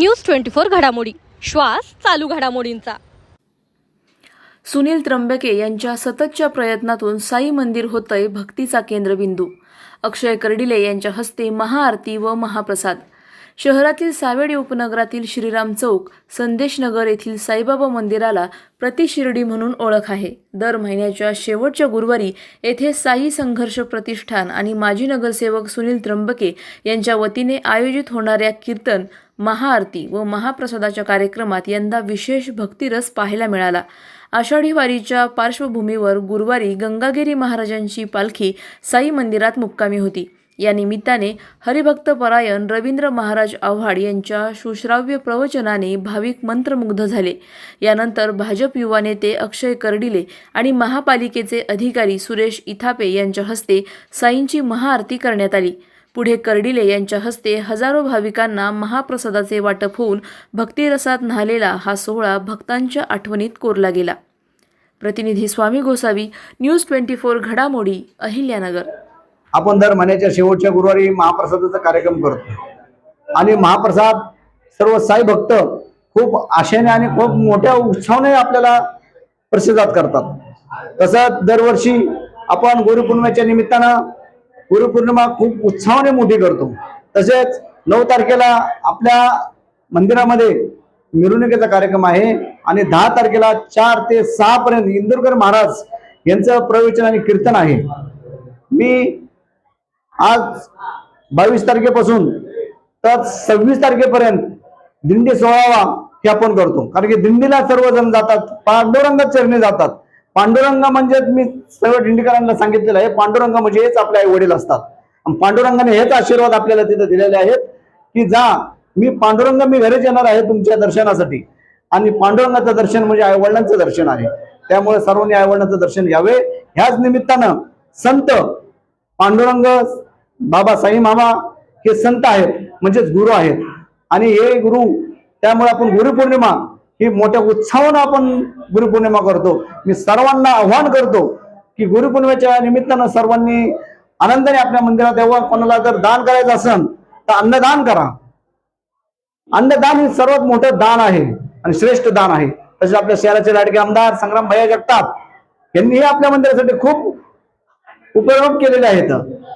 News twenty four घडामोडी. श्वास चालू घडामोडींचा. सुनील त्र्यंबके यांच्या सततच्या प्रयत्नातून साई मंदिर होतंय भक्तीचा केंद्रबिंदू. अक्षय कर्डिले यांच्या हस्ते महाआरती व महाप्रसाद. शहरातील सावेडी उपनगरातील श्रीराम चौक संदेशनगर येथील साईबाबा मंदिराला प्रतिशिर्डी म्हणून ओळख आहे. दर महिन्याच्या शेवटच्या गुरुवारी येथे साई संघर्ष प्रतिष्ठान आणि माजी नगरसेवक सुनील त्र्यंबके यांच्या वतीने आयोजित होणाऱ्या कीर्तन महाआरती व महाप्रसादाच्या कार्यक्रमात यंदा विशेष भक्तिरस पाहायला मिळाला. आषाढी वारीच्या पार्श्वभूमीवर गुरुवारी गंगागिरी महाराजांची पालखी साई मंदिरात मुक्कामी होती. या निमित्ताने हरिभक्त परायण रवींद्र महाराज आव्हाड यांच्या सुश्राव्य प्रवचनाने भाविक मंत्रमुग्ध झाले. यानंतर भाजप युवा नेते अक्षय कर्डिले आणि महापालिकेचे अधिकारी सुरेश इथापे यांच्या हस्ते साईंची महाआरती करण्यात आली. पुढे कर्डिले यांच्या हस्ते हजारो भाविकांना महाप्रसादाचे वाटप होऊन भक्तिरसात न्हालेला हा सोहळा भक्तांच्या आठवणीत कोरला गेला. प्रतिनिधी Swami Gosavi news twenty four घडामोडी अहिल्यानगर. आपण दर महिन्याच्या शेवटच्या गुरुवारी महाप्रसादाचा कार्यक्रम करतो. आणि महाप्रसाद सर्व साई भक्त खूप आशेने आणि खूप मोठ्या उत्साहाने आपल्याला प्रसिद्धात करतात. तसंच दरवर्षी आपण गुरुपौर्णिमेच्या निमित्तानं गुरुपौर्णिमा खूप उत्साहाने मोठी करतो. तसेच नऊ तारखेला आपल्या मंदिरामध्ये मिरवणुकीचा कार्यक्रम आहे आणि दहा तारखेला चार ते सहा पर्यंत इंदुरकर महाराज यांचं प्रवचन आणि कीर्तन आहे. मी आज बावीस तारखेपासून तर सव्वीस तारखेपर्यंत दिंडी सोहळावा हे आपण करतो. कारण की दिंडीला सर्वजण जातात पांडुरंग चरणे जातात. पांडुरंग म्हणजे मी सर्व दिंडीकरांना सांगितलेलं आहे पांडुरंग म्हणजे हेच आपले आई वडील असतात. आणि पांडुरंगाने हेच आशीर्वाद आपल्याला तिथे दिलेले आहेत की जा मी पांडुरंग मी घरीच येणार आहे तुमच्या दर्शनासाठी. आणि पांडुरंगाचं दर्शन म्हणजे आईवडिलांचं दर्शन आहे. त्यामुळे सर्वांनी आईवडिलांचं दर्शन घ्यावे. ह्याच निमित्तानं संत पांडुरंग बाबा साई मामा हे संत आहेत म्हणजेच गुरु आहेत. आणि हे गुरु त्यामुळे आपण गुरुपौर्णिमा ही मोठ्या उत्साहानं आपण गुरुपौर्णिमा करतो. मी सर्वांना आव्हान करतो की गुरुपौर्णिमेच्या निमित्तानं सर्वांनी आनंदाने आपल्या मंदिरात यावं. कोणाला जर दान करायचं असेल तर अन्नदान करा. अन्नदान हे सर्वात मोठं दान आहे आणि श्रेष्ठ दान आहे. तसेच आपल्या शहराचे लाडके आमदार संग्राम भैया जगताप यांनीही आपल्या मंदिरासाठी खूप उपयोग केलेले आहेत.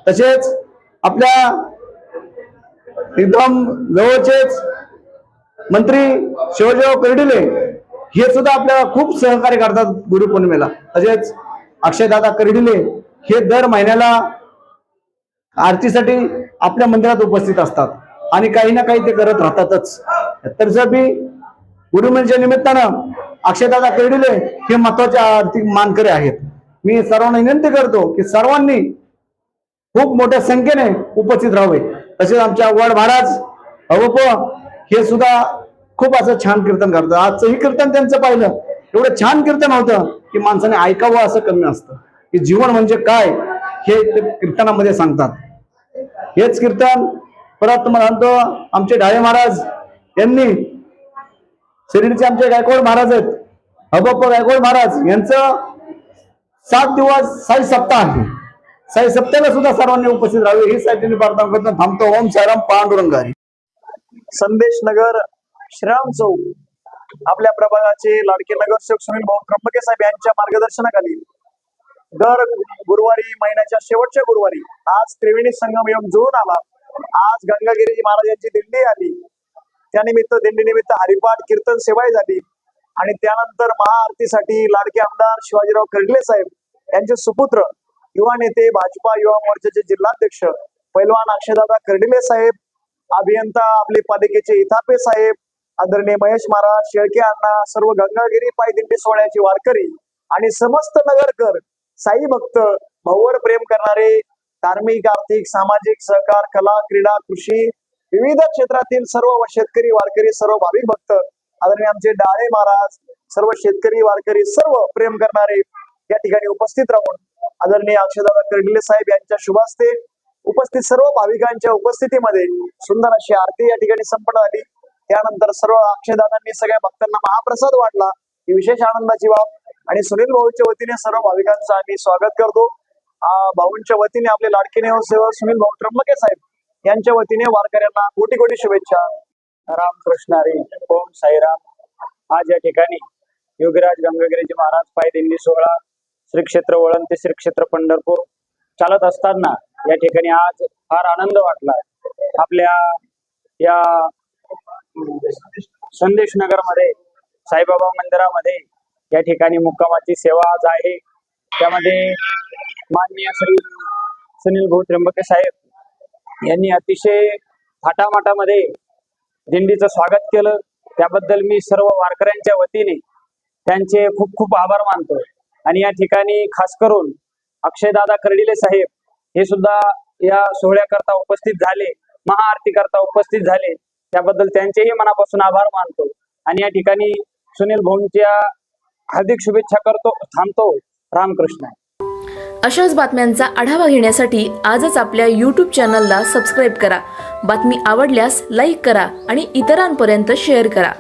तसेच आपल्या एकदम जवळचेच मंत्री शिवजीराव कर्डिले हे सुद्धा आपल्याला खूप सहकार्य करतात गुरुपौर्णिमेला तसेच अक्षयदादा कर्डिले हे दर महिन्याला आरतीसाठी आपल्या मंदिरात उपस्थित असतात आणि काही ना काही ते करत राहतातच. तर जबी गुरुमेच्या म्हणजे निमित्तानं अक्षयदादा कर्डिले हे महत्त्वाचे आर्थिक मानकरी आहेत. मी सर्वांना विनंती करतो की सर्वांनी खूप मोठ्या संख्येने उपस्थित राहावे. तसेच आमच्या वड महाराज अवप हे सुद्धा खूप असं छान कीर्तन करतात. आजचंही कीर्तन त्यांचं पाहिलं. एवढं छान कीर्तन होतं की माणसाने ऐकावं असं कमी असतं. की जीवन म्हणजे काय हे ते कीर्तनामध्ये सांगतात. हेच कीर्तन परत म्हणतो आमचे डाळे महाराज यांनी शिर्डीचे आमचे गायकवाड महाराज आहेत हबप्पा गायकवाड महाराज यांचं सात दिवस साई सप्ताह आहे. साई सप्त्याला सुद्धा सर्वांनी उपस्थित राहावे. ही साईटीने प्रार्थना थांबतो. ओम सायराम पांडुरंगारी. संदेश नगर श्रीराम चौक. आपल्या प्रभागाचे लाडके नगरसेवक सुनील भाऊ त्र्यंबके साहेब यांच्या मार्गदर्शनाखाली दर गुरुवारी महिन्याच्या शेवटच्या गुरुवारी आज त्रिवेणी संगम योग जुळून आला. आज गंगागिरी महाराजांची दिंडी आली. त्यानिमित्त दिंडीनिमित्त हरिपाठ कीर्तन सेवाही झाली. आणि त्यानंतर महाआरतीसाठी लाडके आमदार शिवाजीराव कर्डिले साहेब यांचे सुपुत्र युवा नेते भाजपा युवा मोर्चाचे जिल्हाध्यक्ष पैलवान अक्षयदादा कर्डिले साहेब अभियंता आपले पालिकेचे इथापे साहेब आदरणीय महेश महाराज शेळके अण्णा सर्व गंगागिरी पायदिंडी सोहळ्याचे वारकरी आणि समस्त नगरकर साई भक्त भाऊवर प्रेम करणारे धार्मिक आर्थिक सामाजिक सहकार कला क्रीडा कृषी विविध क्षेत्रातील सर्व शेतकरी वारकरी सर्व भाविक भक्त आदरणीय आमचे डाळे महाराज सर्व शेतकरी वारकरी सर्व प्रेम करणारे या ठिकाणी उपस्थित राहून आदरणीय अक्षदादा कर्डिले साहेब यांच्या शुभास्ते उपस्थित सर्व भाविकांच्या उपस्थितीमध्ये सुंदर अशी आरती या ठिकाणी संपन्न झाली. त्यानंतर सर्व अक्षदादांनी सगळ्या भक्तांना महाप्रसाद वाटला. ही विशेष आनंदाची बाब. आणि सुनील भाऊच्या वतीने सर्व भाविकांचं आम्ही स्वागत करतो. भाऊंच्या वतीने आपले लाडके सेवक सुनील भाऊ त्र्यंबके साहेब यांच्या वतीने वारकऱ्यांना कोटी कोटी शुभेच्छा. रामकृष्ण हरी ओम साईराम. आज या ठिकाणी योगीराज गंगागिरीजी महाराज पाय दिंडी सोहळा श्री क्षेत्र वळण ते श्री क्षेत्र पंढरपूर चालत असताना या ठिकाणी आज फार आनंद वाटला. आपल्या या संदेश नगरमध्ये साईबाबा मंदिरामध्ये या ठिकाणी मुक्कामाची सेवा आज आहे. त्यामध्ये माननीय श्री सुनील भाऊ त्र्यंबके साहेब यांनी अतिशय थाटामाटामध्ये दिंडीचं स्वागत केलं. त्याबद्दल मी सर्व वारकऱ्यांच्या वतीने त्यांचे खूप खूप आभार मानतो आणि या ठिकाणी खास करून अक्षयदादा कर्डिले साहेब हे सुद्धा या सोहळ्याकरता उपस्थित झाले महाआरती करता उपस्थित झाले. त्याबद्दल त्यांचेही मनापासून आभार मानतो. आणि या ठिकाणी सुनील भाऊंच्या हार्दिक शुभेच्छा करतो थांबतो. रामकृष्ण. अशाच बातम्यांचा आढावा घेण्यासाठी आजच आपल्या यूट्यूब चॅनलला सबस्क्राईब करा. बातमी आवडल्यास लाईक करा आणि इतरांपर्यंत शेअर करा.